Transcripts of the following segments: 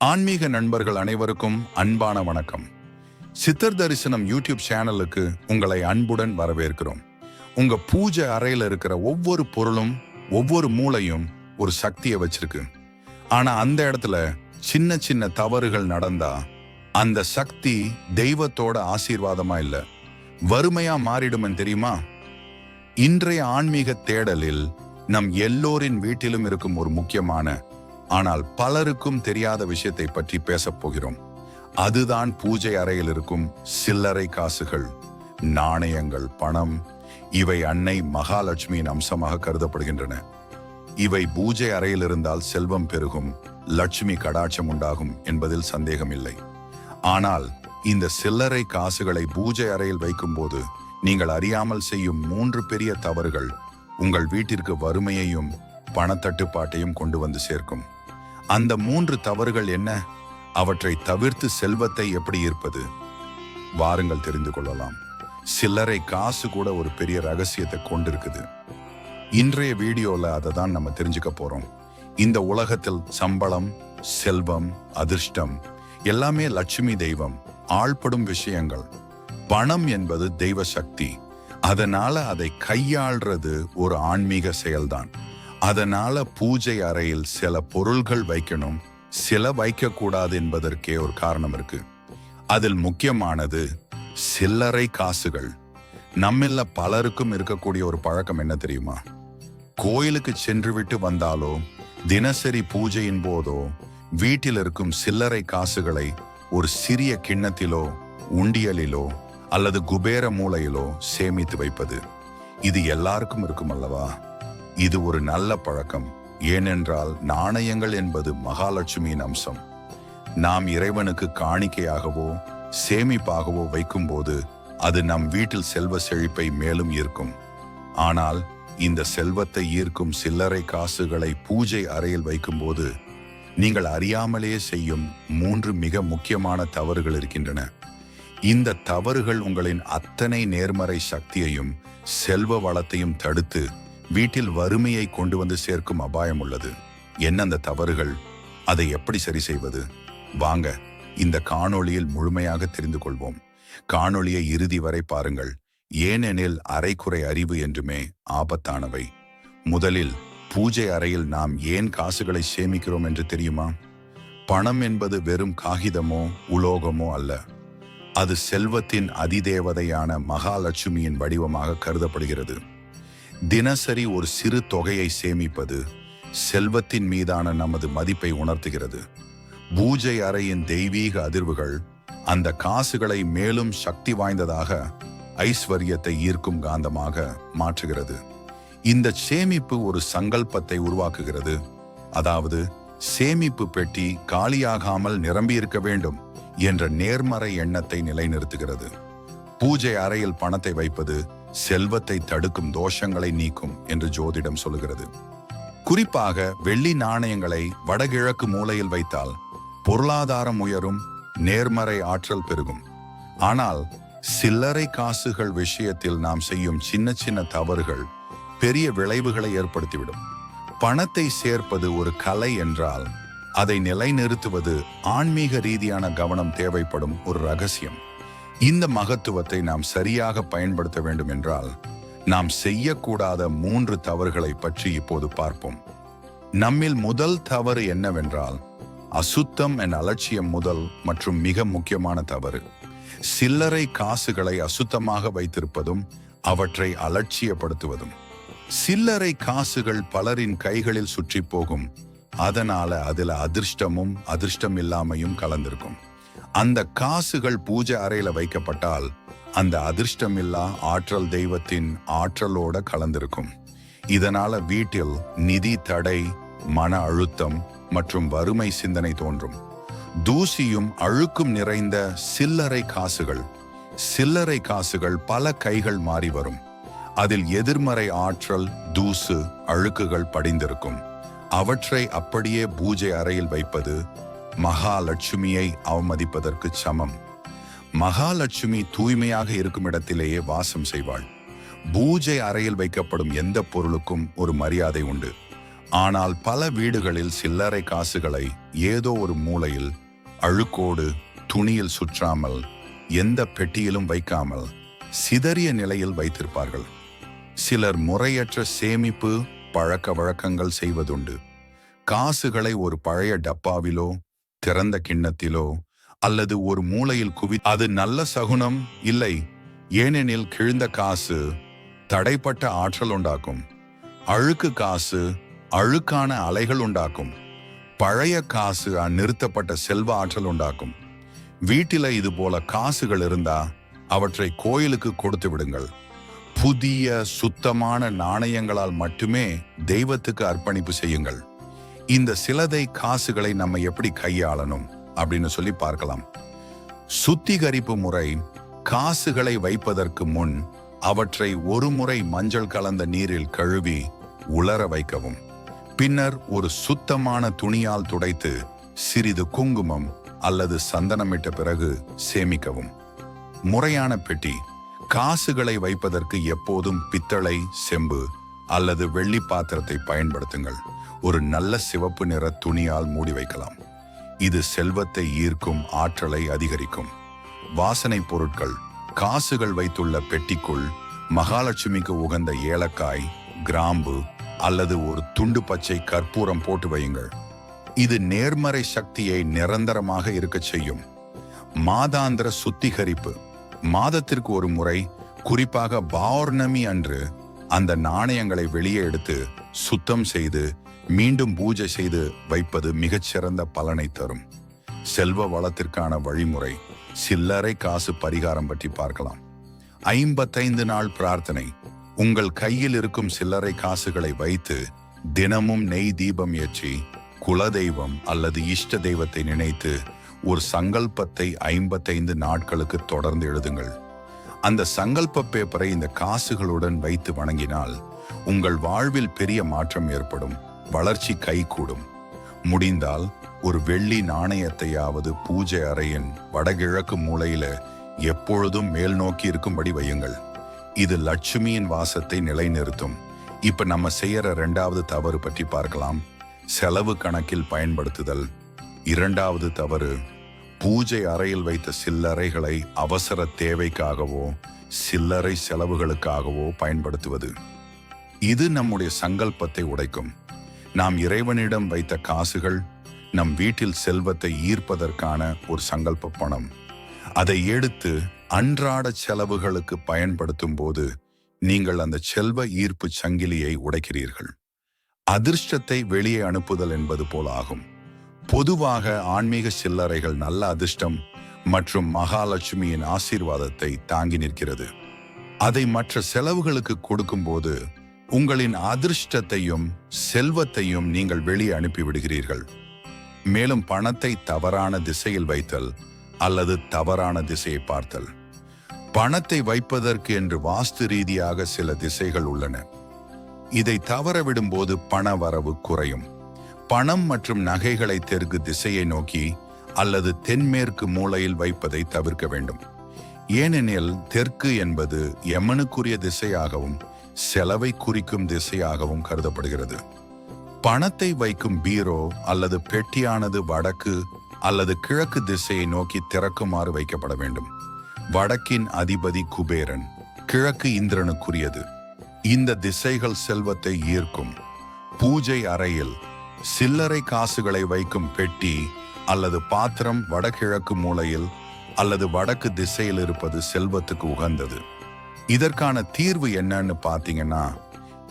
ஆன்மீக நண்பர்கள் அனைவருக்கும் அன்பான வணக்கம். சித்தர் தரிசனம் யூடியூப் சேனலுக்கு உங்களை அன்புடன் வரவேற்கிறோம். உங்க பூஜை அறையில் இருக்கிற ஒவ்வொரு பொருளும் ஒவ்வொரு மூளையும் ஒரு சக்தியை வச்சிருக்கு. ஆனா அந்த இடத்துல சின்ன சின்ன தவறுகள் நடந்தா அந்த சக்தி தெய்வத்தோட ஆசீர்வாதமா இல்ல வறுமையா மாறிடுமன் தெரியுமா? இன்றைய ஆன்மீக தேடலில் நம் எல்லோரின் வீட்டிலும் இருக்கும் ஒரு முக்கியமான ஆனால் பலருக்கும் தெரியாத விஷயத்தை பற்றி பேசப் போகிறோம். அதுதான் பூஜை அறையில் இருக்கும் சில்லறை காசுகள் நாணயங்கள் பணம். இவை அன்னை மகாலட்சுமியின் அம்சமாக கருதப்படுகின்றன. இவை பூஜை அறையில் இருந்தால் செல்வம் பெருகும் லட்சுமி கடாட்சம் உண்டாகும் என்பதில் சந்தேகமில்லை. ஆனால் இந்த சில்லறை காசுகளை பூஜை அறையில் வைக்கும்போது நீங்கள் அறியாமல் செய்யும் மூன்று பெரிய தவறுகள் உங்கள் வீட்டிற்கு வறுமையையும் பணத்தட்டுப்பாட்டையும் கொண்டு வந்து சேர்க்கும். அந்த மூன்று தவறுகள் என்ன? அவற்றை தவிர்த்து செல்வத்தை எப்படி இருப்பது? வாருங்கள் தெரிந்து கொள்ளலாம். சில்லறை காசு கூட ஒரு பெரிய ரகசியத்தை கொண்டிருக்குது. இன்றைய வீடியோல அதை தான் நம்ம தெரிஞ்சுக்க போறோம். இந்த உலகத்தில் சம்பளம் செல்வம் அதிர்ஷ்டம் எல்லாமே லட்சுமி தெய்வம் ஆள்படும் விஷயங்கள். பணம் என்பது தெய்வ சக்தி. அதனால அதை கையாள்றது ஒரு ஆன்மீக செயல்தான். அதனால பூஜை அறையில் சில பொருள்கள் வைக்கணும். சில வைக்கக்கூடாது என்பதற்கே ஒரு காரணம் இருக்கு. அதில் முக்கியமானது சில்லறை காசுகள். நம்மில்ல பலருக்கும் இருக்கக்கூடிய ஒரு பழக்கம் என்ன தெரியுமா? கோயிலுக்கு சென்று விட்டு வந்தாலோ தினசரி பூஜையின் போதோ வீட்டில் இருக்கும் சில்லறை காசுகளை ஒரு சிறிய கிண்ணத்திலோ உண்டியலிலோ அல்லது குபேர மூலையிலோ சேமித்து வைப்பது. இது எல்லாருக்கும் இருக்கும் அல்லவா? இது ஒரு நல்ல பழக்கம். ஏனென்றால் நாணயங்கள் என்பது மகாலட்சுமியின் அம்சம். நாம் இறைவனுக்கு காணிக்கையாகவோ சேமிப்பாகவோ வைக்கும்போது அது நம் வீட்டில் செல்வ செழிப்பை மேலும் ஈர்க்கும். ஆனால் இந்த செல்வத்தை ஈர்க்கும் சில்லறை காசுகளை பூஜை அறையில் வைக்கும்போது நீங்கள் அறியாமலேயே செய்யும் மூன்று மிக முக்கியமான தவறுகள் இருக்கின்றன. இந்த தவறுகள் உங்களின் அத்தனை நேர்மறை சக்தியையும் செல்வ வளத்தையும் தடுத்து வீட்டில் வறுமையை கொண்டு வந்து சேர்க்கும் அபாயம் உள்ளது. என்ன அந்த தவறுகள்? அதை எப்படி சரி செய்வது? வாங்க இந்த காணொளியில் முழுமையாக தெரிந்து கொள்வோம். காணொளியை இறுதி வரை பாருங்கள். ஏனெனில் அரைக்குறை அறிவு என்றுமே ஆபத்தானவை. முதலில் பூஜை அறையில் நாம் ஏன் காசுகளை சேமிக்கிறோம் என்று தெரியுமா? பணம் என்பது வெறும் காகிதமோ உலோகமோ அல்ல. அது செல்வத்தின் அதிதேவதையான மகாலட்சுமியின் வடிவமாக கருதப்படுகிறது. தினசரி ஒரு சிறு தொகையை சேமிப்பது செல்வத்தின் மீதான நமது மதிப்பை உணர்த்துகிறது. பூஜை அறையின் தெய்வீக அதிர்வுகள் அந்த காசுகளை மேலும் சக்தி வாய்ந்ததாக ஐஸ்வர்யத்தை ஈர்க்கும் காந்தமாக மாற்றுகிறது. இந்த சேமிப்பு ஒரு சங்கல்பத்தை உருவாக்குகிறது. அதாவது சேமிப்பு பெட்டி காலியாகாமல் நிரம்பியிருக்க வேண்டும் என்ற நேர்மறை எண்ணத்தை நிலைநிறுத்துகிறது. பூஜை அறையில் பணத்தை வைப்பது செல்வத்தை தடுக்கும் தோஷங்களை நீக்கும் என்று ஜோதிடம் சொல்லுகிறது. குறிப்பாக வெள்ளி நாணயங்களை வடகிழக்கு மூலையில் வைத்தால் பொருளாதாரம் உயரும் நேர்மறை ஆற்றல் பெருகும். ஆனால் சில்லறை காசுகள் விஷயத்தில் நாம் செய்யும் சின்ன சின்ன தவறுகள் பெரிய விளைவுகளை ஏற்படுத்திவிடும். பணத்தை சேர்ப்பது ஒரு கலை என்றால் அதை நிலைநிறுத்துவது ஆன்மீக ரீதியான கவனம் தேவைப்படும் ஒரு ரகசியம். இந்த மகத்துவத்தை நாம் சரியாக பயன்படுத்த வேண்டும் என்றால் நாம் செய்யக்கூடாத மூன்று தவறுகளை பற்றி இப்போது பார்ப்போம். நம்மில் முதல் தவறு என்னவென்றால் அசுத்தம் என் அலட்சியம் முதல் மற்றும் மிக முக்கியமான தவறு. சில்லறை காசுகளை அசுத்தமாக வைத்திருப்பதும் அவற்றை அலட்சியப்படுத்துவதும். சில்லறை காசுகள் பலரின் கைகளில் சுற்றி போகும் அதனால அதுல அதிர்ஷ்டமும் அதிர்ஷ்டம் இல்லாமையும் கலந்திருக்கும். அந்த காசுகள் பூஜை அறையில வைக்கப்பட்டால் அந்த அதிர்ஷ்டமில்லா ஆற்றல் தெய்வத்தின் ஆற்றலோட கலந்திருக்கும். இதனால வீட்டில் நிதி தடை மன அழுத்தம் மற்றும் வறுமை சிந்தனை தோன்றும். தூசியும் அழுக்கும் நிறைந்த சில்லறை காசுகள் சில்லறை காசுகள் பல கைகள் மாறி வரும். அதில் எதிர்மறை ஆற்றல் தூசு அழுக்குகள் படிந்திருக்கும். அவற்றை அப்படியே பூஜை அறையில் வைப்பது மகாலட்சுமியை அவமதிப்பதற்கு சமம். மகாலட்சுமி தூய்மையாக இருக்கும் இடத்திலேயே வாசம் செய்வாள். பூஜை அறையில் வைக்கப்படும் எந்த பொருளுக்கும் ஒரு மரியாதை உண்டு. ஆனால் பல வீடுகளில் சில்லறை காசுகளை ஏதோ ஒரு மூலையில் அழுக்கோடு துணியில் சுற்றாமல் எந்த பெட்டியிலும் வைக்காமல் சிதறிய நிலையில் வைத்திருப்பார்கள். சிலர் முறையற்ற சேமிப்பு பழக்க வழக்கங்கள் செய்வதுண்டு. காசுகளை ஒரு பழைய டப்பாவிலோ திறந்த கிண்ணத்திலோ அல்லது ஒரு மூலையில் குவி அது நல்ல சகுனம் இல்லை. ஏனெனில் கிழிந்த காசு தடைப்பட்ட ஆற்றல் உண்டாக்கும். அழுக்கு காசு அழுக்கான அலைகள் உண்டாக்கும். பழைய காசு நிறுத்தப்பட்ட செல்வ ஆற்றல் உண்டாக்கும். வீட்டில இது போல காசுகள் இருந்தா அவற்றை கோயிலுக்கு கொடுத்து விடுங்கள். புதிய சுத்தமான நாணயங்களால் மட்டுமே தெய்வத்துக்கு அர்ப்பணிப்பு செய்யுங்கள். இந்த சிலதை காசுகளை நம்ம எப்படி கையாளணும் அப்படின்னு சொல்லி பார்க்கலாம். சுத்திகரிப்பு முறை காசுகளை வைப்பதற்கு முன் அவற்றை ஒரு முறை மஞ்சள் கலந்த நீரில் கழுவி உலர வைக்கவும். பின்னர் ஒரு சுத்தமான துணியால் துடைத்து சிறிது குங்குமம் அல்லது சந்தனமிட்ட பிறகு சேமிக்கவும். முறையான பெட்டி காசுகளை வைப்பதற்கு எப்போதும் பித்தளை செம்பு அல்லது வெள்ளி பாத்திரத்தை பயன்படுத்துங்கள். ஒரு நல்ல சிவப்பு நிற துணியால் மூடி வைக்கலாம். இது செல்வத்தை ஈர்க்கும் ஆற்றலை அதிகரிக்கும். வாசனை பொருட்கள் காசுகள் வைத்துள்ள பெட்டிக்குள் மகாலட்சுமிக்கு உகந்த ஏலக்காய் கிராம்பு அல்லது ஒரு துண்டு பச்சை கற்பூரம் போட்டு வையுங்கள். இது நேர்மறை சக்தியை நிரந்தரமாக இருக்கச் செய்யும். மாதாந்திர சுத்திகரிப்பு. மாதத்திற்கு ஒரு முறை குறிப்பாக பௌர்ணமி அன்று அந்த நாணயங்களை வெளியே எடுத்து சுத்தம் செய்து மீண்டும் பூஜை செய்து வைப்பது மிகச்சிறந்த பலனை தரும். செல்வ வளத்திற்கான வழிமுறை சில்லறை காசு பரிகாரம் பற்றி பார்க்கலாம். ஐம்பத்தைந்து நாள் பிரார்த்தனை உங்கள் கையில் இருக்கும் சில்லறை காசுகளை வைத்து தினமும் நெய் தீபம் ஏற்றி குலதெய்வம் அல்லது இஷ்ட தெய்வத்தை நினைத்து ஒரு சங்கல்பத்தை ஐம்பத்தைந்து நாட்களுக்கு தொடர்ந்து எழுதுங்கள். அந்த சங்கல்ப பேப்பரை இந்த காசுகளுடன் வைத்து வணங்கினால் உங்கள் வாழ்வில் பெரிய மாற்றம் ஏற்படும் வளர்ச்சி கைகூடும். முடிந்தால் ஒரு வெள்ளி நாணயத்தையாவது பூஜை அறையின் வடகிழக்கு மூலையில எப்பொழுதும் மேல் நோக்கி இருக்கும்படி வையுங்கள். இது லட்சுமியின் வாசத்தை நிலைநிறுத்தும். இப்ப நம்ம செய்யற ரெண்டாவது தவறு பற்றி பார்க்கலாம். செலவு கணக்கில் பயன்படுத்துதல். இரண்டாவது தவறு பூஜை அறையில் வைத்த சில்லறைகளை அவசர தேவைக்காகவோ சில்லறை செலவுகளுக்காகவோ பயன்படுத்துவது. இது நம்முடைய சங்கல்பத்தை உடைக்கும். நாம் இறைவனிடம் வைத்த காசுகள் நம் வீட்டில் செல்வத்தை ஈர்ப்பதற்கான ஒரு சங்கல்ப பணம். அதை எடுத்து அன்றாட செலவுகளுக்கு பயன்படுத்தும் போது நீங்கள் அந்த செல்வ ஈர்ப்பு சங்கிலியை உடைக்கிறீர்கள். அதிர்ஷ்டத்தை வெளியே அனுப்புதல் என்பது போல ஆகும். பொதுவாக ஆன்மீக சில்லறைகள் நல்ல அதிர்ஷ்டம் மற்றும் மகாலட்சுமியின் ஆசீர்வாதத்தை தாங்கி நிற்கிறது. அதை மற்ற செலவுகளுக்கு கொடுக்கும்போது உங்களின் அதிர்ஷ்டத்தையும் செல்வத்தையும் நீங்கள் வெளியே அனுப்பிவிடுகிறீர்கள் மேலும் பணத்தை தவறான திசையில் வைத்தல் அல்லது தவறான திசையை பார்த்தல். பணத்தை வைப்பதற்கு என்று வாஸ்து ரீதியாக சில திசைகள் உள்ளன. இதை தவறவிடும்போது பண வரவு குறையும். பணம் மற்றும் நகைகளை தெற்கு திசையை நோக்கி அல்லது தென்மேற்கு மூலையில் வைப்பதை தவிர்க்க வேண்டும். ஏனெனில் தெற்கு என்பது யமனுக்குரிய திசையாகவும் செலவை குறிக்கும் திசையாகவும் கருதப்படுகிறது. பணத்தை வைக்கும் பீரோ அல்லது பெட்டியானது வடக்கு அல்லது கிழக்கு திசையை நோக்கி திறக்குமாறு வைக்கப்பட வேண்டும். வடக்கின் அதிபதி குபேரன் கிழக்கு இந்திரனுக்குரியது. இந்த திசைகள் செல்வத்தை ஈர்க்கும். பூஜை அறையில் சில்லறை காசுகளை வைக்கும் பெட்டி அல்லது பாத்திரம் வடகிழக்கு மூலையில் அல்லது வடக்கு திசையில் இருப்பது செல்வத்துக்கு உகந்தது. இதற்கான தீர்வு என்னன்னு பார்த்தீங்கன்னா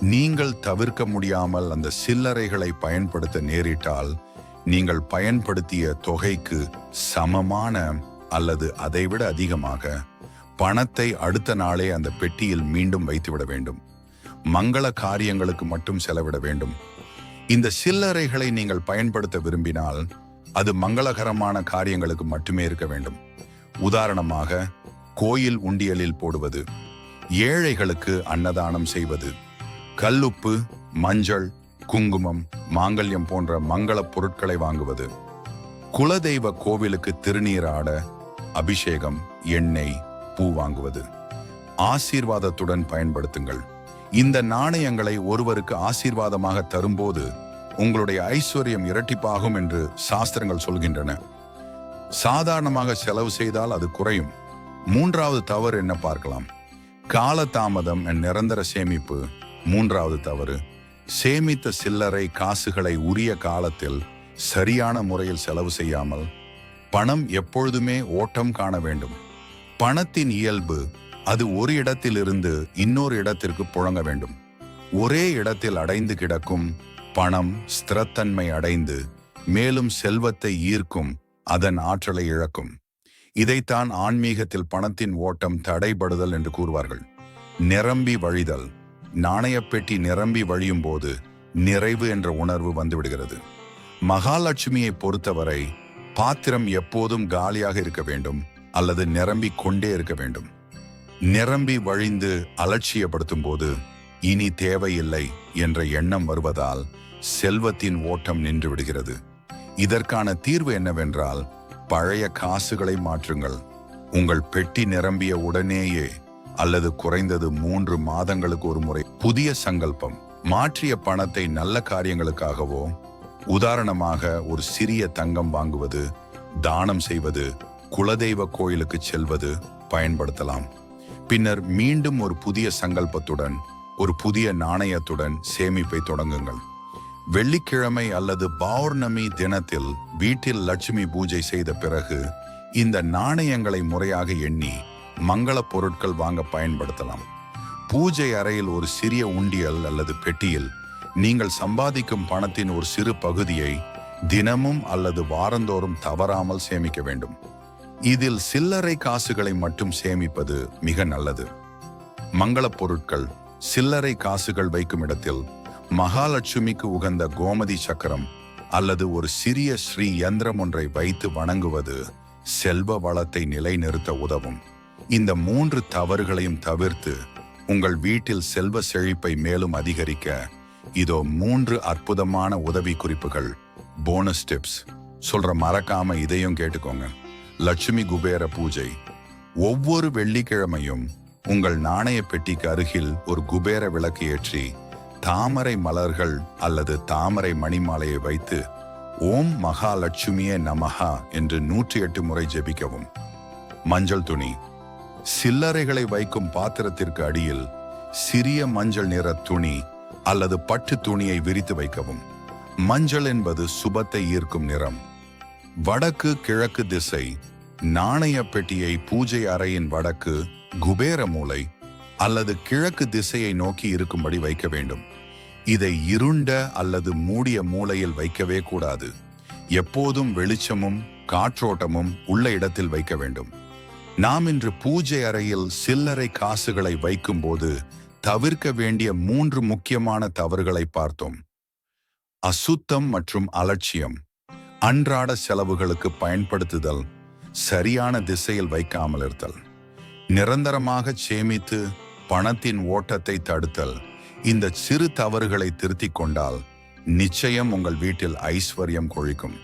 நீங்கள் தவிர்க்க முடியாமல் அந்த சில்லறைகளை பயன்படுத்த நேரிட்டால் நீங்கள் பயன்படுத்திய தொகைக்கு சமமான அல்லது அதைவிட அதிகமாக பணத்தை அடுத்த நாளே அந்த பெட்டியில் மீண்டும் வைத்துவிட வேண்டும். மங்கள காரியங்களுக்கு மட்டும் செலவிட வேண்டும். இந்த சில்லறைகளை நீங்கள் பயன்படுத்த விரும்பினால் அது மங்களகரமான காரியங்களுக்கு மட்டுமே இருக்க வேண்டும். உதாரணமாக கோயில் உண்டியலில் போடுவது ஏழைகளுக்கு அன்னதானம் செய்வது கல்லுப்பு மஞ்சள் குங்குமம் மாங்கல்யம் போன்ற மங்கள பொருட்களை வாங்குவது குலதெய்வ கோவிலுக்கு திருநீராட அபிஷேகம் எண்ணெய் பூ வாங்குவது. ஆசீர்வாதத்துடன் பயன்படுத்துங்கள். இந்த நாணயங்களை ஒருவருக்கு ஆசீர்வாதமாக தரும்போது உங்களுடைய ஐஸ்வர்யம் இரட்டிப்பாகும் என்று சாஸ்திரங்கள் சொல்கின்றன. சாதாரணமாக செலவு செய்தால் அது குறையும். மூன்றாவது தவறு என்ன பார்க்கலாம். காலதாமதம் நிரந்தர சேமிப்பு. மூன்றாவது தவறு. சேமித்த சில்லறை காசுகளை உரிய காலத்தில் சரியான முறையில் செலவு செய்யாமல் பணம் எப்பொழுதுமே ஓட்டம் காண வேண்டும். பணத்தின் இயல்பு அது ஒரு இடத்திலிருந்து இன்னொரு இடத்திற்கு புழங்க வேண்டும். ஒரே இடத்தில் அடைந்து கிடக்கும் பணம் ஸ்திரத்தன்மை அடைந்து மேலும் செல்வத்தை ஈர்க்கும் அதன் ஆற்றலை இழக்கும். இதைத்தான் ஆன்மீகத்தில் பணத்தின் ஓட்டம் தடைபடுதல் என்று கூறுவார்கள். நிரம்பி வழிதல். நாணயப்பெட்டி நிரம்பி வழியும் போது நிறைவு என்ற உணர்வு வந்துவிடுகிறது. மகாலட்சுமியை பொறுத்தவரை பாத்திரம் எப்போதும் காலியாக இருக்க வேண்டும் அல்லது நிரம்பி கொண்டே இருக்க வேண்டும். நிரம்பி வழிந்து அலட்சியப்படுத்தும் போது இனி தேவையில்லை என்ற எண்ணம் வருவதால் செல்வத்தின் ஓட்டம் நின்று விடுகிறது. இதற்கான தீர்வு என்னவென்றால் பழைய காசுகளை மாற்றுங்கள். உங்கள் பெட்டி நிரம்பிய உடனேயே அல்லது குறைந்தது மூன்று மாதங்களுக்கு ஒரு முறை புதிய சங்கல்பம் மாற்றிய பணத்தை நல்ல காரியங்களுக்காகவோ உதாரணமாக ஒரு சிறிய தங்கம் வாங்குவது தானம் செய்வது குலதெய்வ கோயிலுக்கு செல்வது பயன்படுத்தலாம். பின்னர் மீண்டும் ஒரு புதிய சங்கல்பத்துடன் ஒரு புதிய நாணயத்துடன் சேமிப்பை தொடங்குங்கள். வெள்ளிக்கிழமை அல்லது பௌர்ணமி தினத்தில் வீட்டில் லட்சுமி பூஜை செய்த பிறகு இந்த நாணயங்களை முறையாக எண்ணி மங்கள பொருட்கள் வாங்க பயன்படுத்தலாம். பூஜை அறையில் ஒரு சிறிய உண்டியல் அல்லது பெட்டியில் நீங்கள் சம்பாதிக்கும் பணத்தின் ஒரு சிறு பகுதியை தினமும் அல்லது வாரந்தோறும் தவறாமல் சேமிக்க வேண்டும். இதில் சில்லறை காசுகளை மட்டும் சேமிப்பது மிக நல்லது. மங்களப் பொருட்கள் சில்லறை காசுகள் வைக்கும் இடத்தில் மகாலட்சுமிக்கு உகந்த கோமதி சக்கரம் அல்லது ஒரு சிறிய ஸ்ரீ யந்திரம் ஒன்றை வைத்து வணங்குவது செல்வ வளத்தை நிலைநிறுத்த உதவும். இந்த மூன்று தவறுகளையும் தவிர்த்து உங்கள் வீட்டில் செல்வ செழிப்பை மேலும் அதிகரிக்க இதோ மூன்று அற்புதமான உதவி குறிப்புகள் போனஸ் டிப்ஸ் சொல்ற மறக்காம இதையும் கேட்டுக்கோங்க. லட்சுமி குபேர பூஜை. ஒவ்வொரு வெள்ளிக்கிழமையும் உங்கள் நாணய பெட்டிக்கு அருகில் ஒரு குபேர விளக்கு ஏற்றி தாமரை மலர்கள் அல்லது தாமரை மணிமாலையை வைத்து ஓம் மகாலட்சுமியே நமஹா என்று நூற்றி எட்டு முறை ஜெபிக்கவும். மஞ்சள் துணி. சில்லறைகளை வைக்கும் பாத்திரத்திற்கு அடியில் சிறிய மஞ்சள் நிற துணி அல்லது பட்டு துணியை விரித்து வைக்கவும். மஞ்சள் என்பது சுபத்தை ஈர்க்கும் நிறம். வடக்கு கிழக்கு திசை நாணய பெட்டியை பூஜை அறையின் வடக்கு குபேர மூலை அல்லது கிழக்கு திசையை நோக்கி இருக்கும்படி வைக்க வேண்டும். இதை இருண்ட அல்லது மூடிய மூலையில் வைக்கவே கூடாது. எப்போதும் வெளிச்சமும் காற்றோட்டமும் உள்ள இடத்தில் வைக்க வேண்டும். நாம் இன்று பூஜை அறையில் சில்லறை காசுகளை வைக்கும்போது தவிர்க்க வேண்டிய மூன்று முக்கியமான தவறுகளை பார்த்தோம். அசுத்தம் மற்றும் அலட்சியம். அன்றாட செலவுகளுக்கு பயன்படுத்துதல் சரியான திசையில் வைக்காமல் இருத்தல் நிரந்தரமாக சேமித்து பணத்தின் ஓட்டத்தை தடுத்தல் இந்த சிறு தவறுகளை திருத்திக் கொண்டால் நிச்சயம் உங்கள் வீட்டில் ஐஸ்வர்யம் கொழிக்கும்.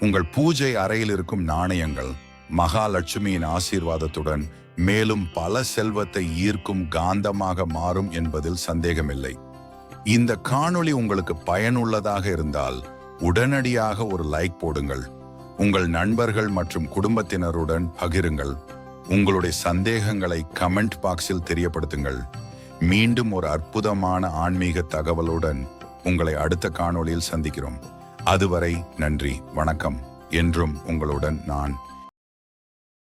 உங்கள் பூஜை அறையில் இருக்கும் நாணயங்கள் மகாலட்சுமியின் ஆசீர்வாதத்துடன் மேலும் பல செல்வத்தை ஈர்க்கும் காந்தமாக மாறும் என்பதில் சந்தேகமில்லை. இந்த காணொளி உங்களுக்கு பயனுள்ளதாக இருந்தால் உடனடியாக ஒரு லைக் போடுங்கள். உங்கள் நண்பர்கள் மற்றும் குடும்பத்தினருடன் பகிருங்கள். உங்களுடைய சந்தேகங்களை கமெண்ட் பாக்ஸில் தெரியப்படுத்துங்கள். மீண்டும் ஒரு அற்புதமான ஆன்மீக தகவலுடன் உங்களை அடுத்த காணொளியில் சந்திக்கிறோம். அதுவரை நன்றி வணக்கம். என்றும் உங்களுடன் நான்